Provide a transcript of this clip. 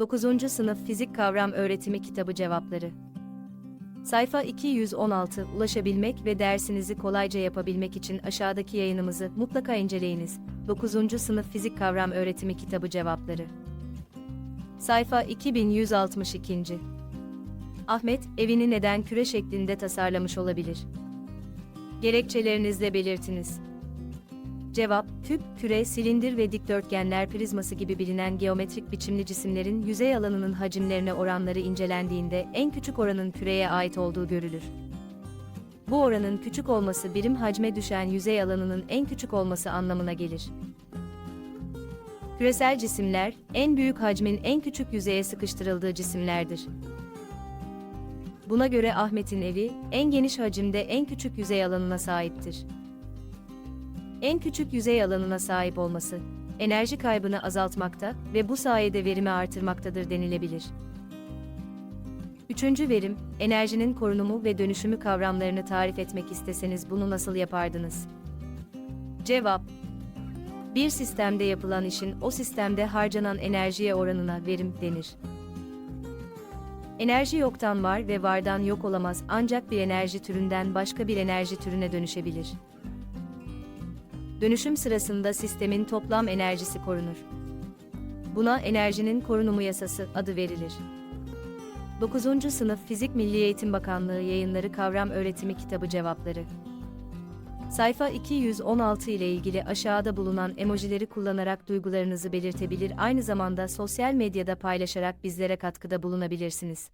9. Sınıf Fizik Kavram Öğretimi Kitabı Cevapları Sayfa 216 Ulaşabilmek ve dersinizi kolayca yapabilmek için aşağıdaki yayınımızı mutlaka inceleyiniz. 9. Sınıf Fizik Kavram Öğretimi Kitabı Cevapları Sayfa 2162 Ahmet, evini neden küre şeklinde tasarlamış olabilir? Gerekçelerinizle belirtiniz. Cevap, küp, küre, silindir ve dikdörtgenler prizması gibi bilinen geometrik biçimli cisimlerin yüzey alanının hacimlerine oranları incelendiğinde en küçük oranın küreye ait olduğu görülür. Bu oranın küçük olması birim hacme düşen yüzey alanının en küçük olması anlamına gelir. Küresel cisimler, en büyük hacmin en küçük yüzeye sıkıştırıldığı cisimlerdir. Buna göre Ahmet'in evi, en geniş hacimde en küçük yüzey alanına sahiptir. En küçük yüzey alanına sahip olması, enerji kaybını azaltmakta ve bu sayede verimi artırmaktadır denilebilir. Üçüncü verim, enerjinin korunumu ve dönüşümü kavramlarını tarif etmek isteseniz bunu nasıl yapardınız? Cevap Bir sistemde yapılan işin o sistemde harcanan enerjiye oranına verim denir. Enerji yoktan var ve vardan yok olamaz ancak bir enerji türünden başka bir enerji türüne dönüşebilir. Dönüşüm sırasında sistemin toplam enerjisi korunur. Buna enerjinin korunumu yasası adı verilir. 9. Sınıf Fizik Milli Eğitim Bakanlığı Yayınları Kavram Öğretimi Kitabı Cevapları Sayfa 216 ile ilgili aşağıda bulunan emojileri kullanarak duygularınızı belirtebilir aynı zamanda sosyal medyada paylaşarak bizlere katkıda bulunabilirsiniz.